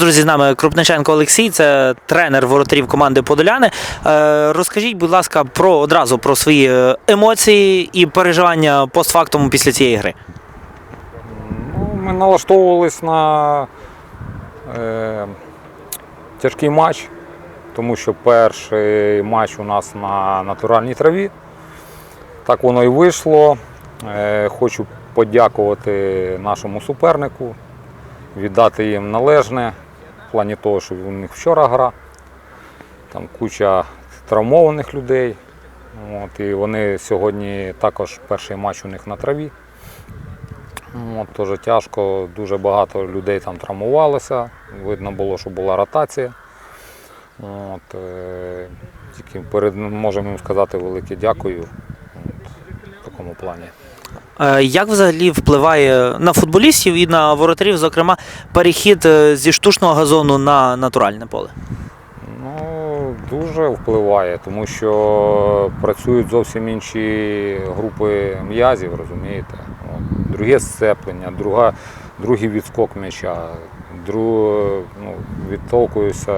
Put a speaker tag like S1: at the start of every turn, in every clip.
S1: Друзі, з нами Крупниченко Олексій, це тренер воротарів команди Подоляни. Е, розкажіть, будь ласка, про одразу про свої е, емоції і переживання постфактум після цієї гри.
S2: Ну, ми налаштовувались на е, тяжкий матч, тому що перший матч у нас на натуральній траві. Так воно і вийшло. Е, хочу подякувати нашому супернику, віддати їм належне в плані того, що у них вчора гра. Там куча травмованих людей. От, і вони сьогодні також перший матч у них на траві. От, Дуже тяжко, дуже багато людей там травмувалося. Видно було, що була ротація. От, е, тільки перед, можемо їм сказати велике дякую от, в такому плані.
S1: Е, як взагалі впливає на футболістів і на воротарів, зокрема, перехід е, зі штучного газону на натуральне поле?
S2: Ну, дуже впливає, тому що працюють зовсім інші групи м'язів, розумієте. Друге сцеплення, друга, другий відскок м'яча, друг, ну, відтолкуюся,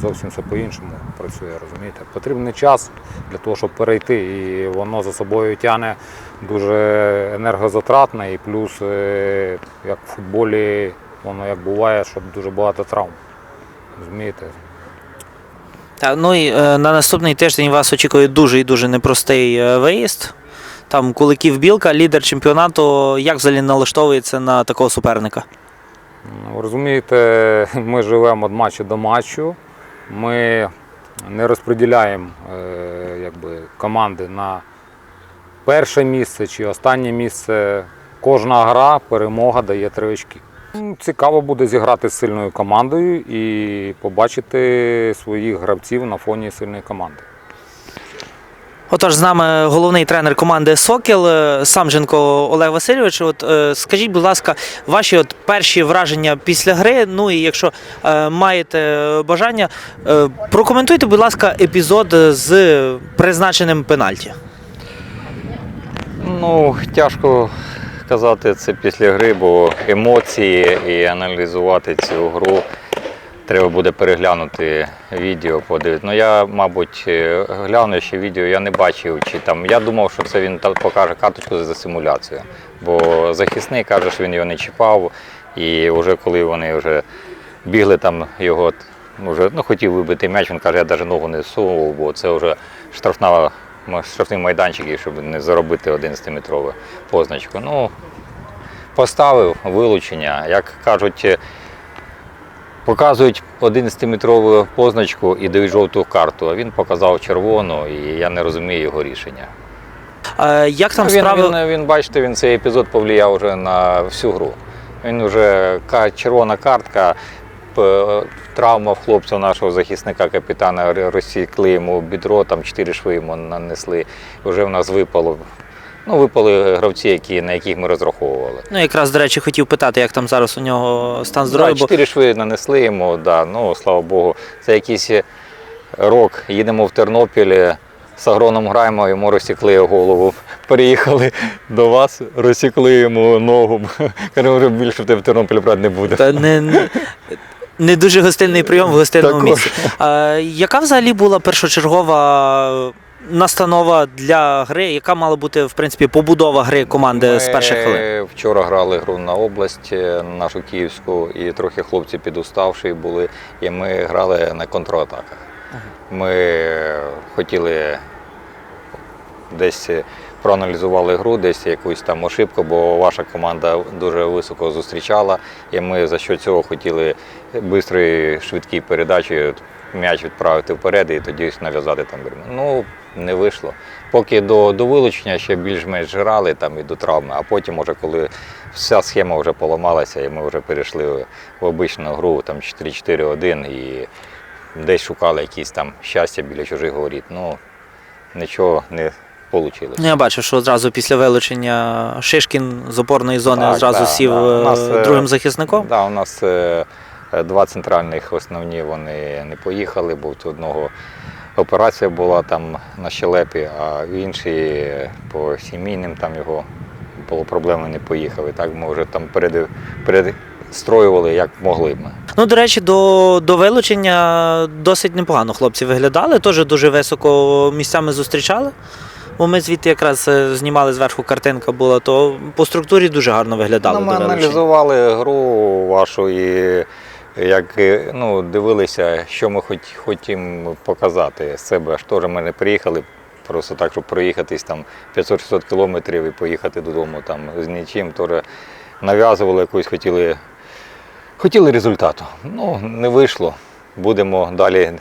S2: зовсім все по-іншому працює, розумієте. Потрібний час для того, щоб перейти, і воно за собою тягне дуже енергозатратне, і плюс, е, як в футболі, воно як буває, що дуже багато травм. Розумієте?
S1: Так, ну і е, на наступний тиждень вас очікує дуже і дуже непростий е, виїзд. Там Куликів Білка, лідер чемпіонату. Як взагалі налаштовується на такого суперника?
S2: Розумієте, ми живемо від матчу до матчу. Ми не розподіляємо е, якби, команди на перше місце чи останнє місце. Кожна гра, перемога дає три очки. Цікаво буде зіграти з сильною командою і побачити своїх гравців на фоні сильної команди.
S1: Отож, з нами головний тренер команди Сокіл е, Самженко Олег Васильович. От е, скажіть, будь ласка, ваші от перші враження після гри. Ну і якщо е, маєте бажання, прокоментуйте, будь ласка, епізод з призначеним пенальті.
S3: Ну, тяжко казати це після гри, бо емоції і аналізувати цю гру. Треба буде переглянути відео, подивитися. Ну я, мабуть, е, гляну ще відео, я не бачив, чи там. Я думав, що це він покаже карточку за симуляцію. Бо захисник каже, що він його не чіпав. І вже коли вони вже бігли там його, вже, ну, хотів вибити м'яч, він каже, я навіть ногу не всував, бо це вже штрафна, штрафний майданчик, щоб не заробити 11-метрову позначку. Ну, поставив вилучення. Як кажуть, е, показують 11-метрову позначку і дають жовту карту, а він показав червону, і я не розумію його рішення.
S1: Е, як там
S3: Ну, він,
S1: справи?
S3: він, він, бачите, він цей епізод повлияв вже на всю гру. Він вже червона картка, травма в хлопця нашого захисника, капітана розсікли йому бідро, там чотири шви йому нанесли. Вже в нас випало. Ну, випали гравці, які, на яких ми розраховували.
S1: Ну, якраз, до речі, хотів питати, як там зараз у нього стан
S3: Да,
S1: здоров'я. бо
S3: чотири шви нанесли йому, да, ну слава Богу. Це якийсь рок. Їдемо в Тернопіль, з агроном граємо, йому розсікли голову. Переїхали до вас, розсікли йому ногу. Кажу, більше в тебе в Тернопіль брати не буде.
S1: Та не, не- не дуже гостинний прийом в гостинному
S3: Також.
S1: місці. А, яка взагалі була першочергова настанова для гри? Яка мала бути в принципі побудова гри команди з перших хвилин?
S3: Ми вчора грали гру на область, е, нашу київську, і трохи хлопці підуставші були, і ми грали на контратаках. Ми хотіли десь проаналізували гру, десь якусь там ошибку, бо ваша команда дуже високо зустрічала, і ми за що цього хотіли швидкої, швидкій передачі м'яч відправити вперед і тоді нав'язати там. Ну, не вийшло. Поки до, до вилучення ще більш-менш грали там і до травми, а потім, уже, коли вся схема вже поламалася, і ми вже перейшли в обичну гру там 4-4-1 і десь шукали якісь там щастя біля чужих воріт. Ну, нічого не вийшло.
S1: Ну, я бачив, що одразу після вилучення Шишкін з опорної зони
S3: Так,
S1: одразу
S3: да,
S1: сів.
S3: У нас,
S1: е,
S3: е,
S1: другим захисником.
S3: Да, у нас е, два центральних основні вони не поїхали, бо в одного операція була там на щелепі, а в інший е, по сімейним там його було проблеми, не поїхав. І так ми вже там перед, передстроювали, як могли б.
S1: Ну, до речі, до, до вилучення досить непогано хлопці виглядали, теж дуже високо місцями зустрічали. Бо ми звідти якраз е, знімали зверху картинка була, то по структурі дуже гарно виглядали.
S3: Ну, ми аналізували гру вашу і як е, ну, дивилися, що ми хоч, хотімо показати з себе. Аж теж ми не приїхали просто так, щоб проїхатись там 500-600 кілометрів і поїхати додому там з нічим. Теж нав'язували якусь, хотіли, хотіли результату. Ну, не вийшло. Будемо далі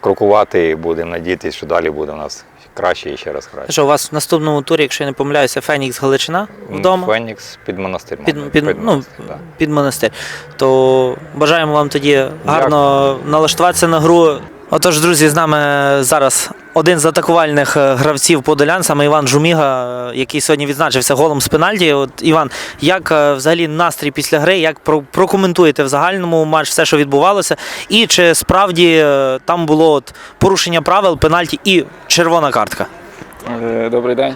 S3: крокувати і будемо надіятися, що далі буде у нас краще і ще раз краще.
S1: Що у вас в наступному турі, якщо я не помиляюся, Фенікс Галичина вдома?
S3: Фенікс під монастир.
S1: Під,
S3: під,
S1: під, ну,
S3: да.
S1: під монастир. То бажаємо вам тоді гарно налаштуватися на гру. Отож, друзі, з нами зараз один з атакувальних е, гравців Подолян, саме Іван Жуміга, е, який сьогодні відзначився голом з пенальті. От Іван, як е, взагалі настрій після гри, як прокоментуєте в загальному матч все, що відбувалося, і чи справді там було от порушення правил, пенальті і червона картка?
S4: Добрий день.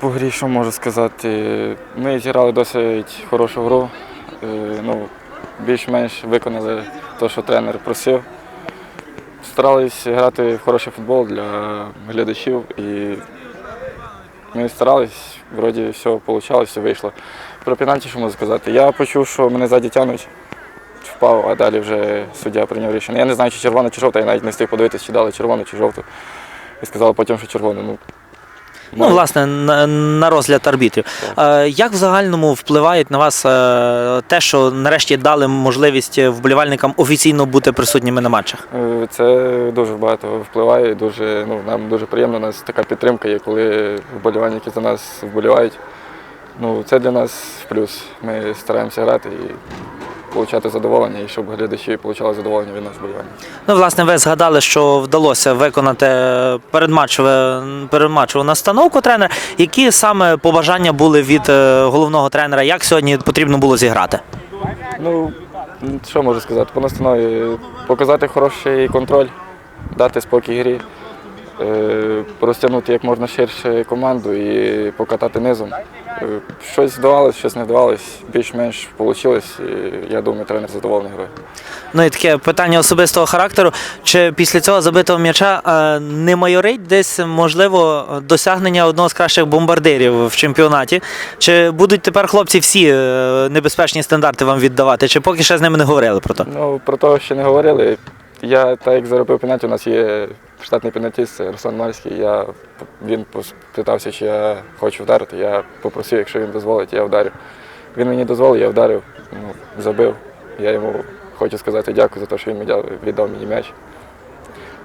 S4: По грі, що можу сказати? Ми зіграли досить хорошу гру. Ну, більш-менш виконали те, що тренер просив. Старались грати в хороший футбол для глядачів і ми старались, вроді все вийшло, все вийшло. Про пенальті, що можу сказати? Я почув, що мене ззаді тягнуть, впав, а далі вже суддя прийняв рішення. Я не знаю, чи червона, чи жовта, я навіть не встиг подивитися, чи дали червону, чи жовту. І сказали потім, що червону. Ну,
S1: Ну, власне, на, на розгляд арбітрів. Е, як в загальному впливає на вас е, те, що нарешті дали можливість вболівальникам офіційно бути присутніми на матчах?
S4: Е, Це дуже багато впливає. Дуже, ну, нам дуже приємно, у нас така підтримка є, коли вболівальники за нас вболівають. Ну, це для нас в плюс. Ми стараємося грати і отримати задоволення, і щоб глядачі отримали задоволення від нас вболівання.
S1: Ну, власне, ви згадали, що вдалося виконати передматчеве передматчеву настановку тренера. Які саме побажання були від е, головного тренера? Як сьогодні потрібно було зіграти?
S4: Ну, що можу сказати? По настанові показати хороший контроль, дати спокій грі, розтягнути як можна ширше команду і покатати низом. Е, Щось вдавалось, щось не вдавалось, більш-менш вийшло. І я думаю, тренер задоволений грою.
S1: Ну і таке питання особистого характеру. Чи після цього забитого м'яча е, не майорить десь можливо досягнення одного з кращих бомбардирів в чемпіонаті? Чи будуть тепер хлопці всі е, небезпечні стандарти вам віддавати? Чи поки ще з ними не говорили про то?
S4: Ну, про те, що не говорили. Я, так як заробив пенальті, у нас є штатний пенальтіст, Руслан Мальський. Я, він питався, чи я хочу вдарити. Я попросив, якщо він дозволить, я вдарю. Він мені дозволив, я вдарив, ну, забив. Я йому хочу сказати дякую за те, що він віддав мені м'яч.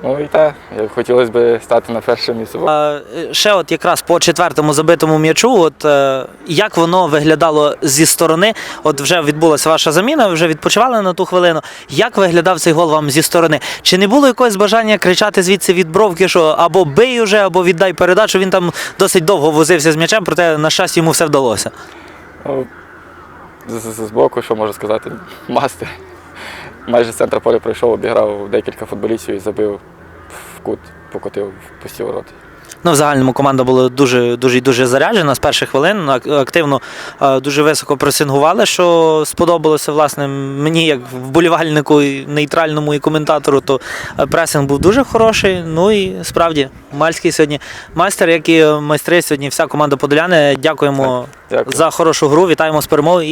S4: Ну і так, хотілося б стати на перше місце.
S1: Е, Ще от якраз по четвертому забитому м'ячу, от е, як воно виглядало зі сторони? От вже відбулася ваша заміна, ви вже відпочивали на ту хвилину. Як виглядав цей гол вам зі сторони? Чи не було якогось бажання кричати звідси від бровки, що або бий уже, або віддай передачу? Він там досить довго возився з м'ячем, проте на щастя йому все вдалося.
S4: Ну, з, з, з боку, що можу сказати, мастер. Майже з центра поля пройшов, обіграв декілька футболістів і забив кут, покотив в пусті.
S1: Ну, в загальному команда була дуже дуже дуже заряджена з перших хвилин. Активно е, дуже високо пресингували, що сподобалося власне мені, як вболівальнику, і нейтральному і коментатору, то е, пресинг був дуже хороший. Ну і справді Мальський сьогодні майстер, як і майстри сьогодні, вся команда Подоляни. Дякуємо
S4: Дякую.
S1: за хорошу гру. Вітаємо з перемогою і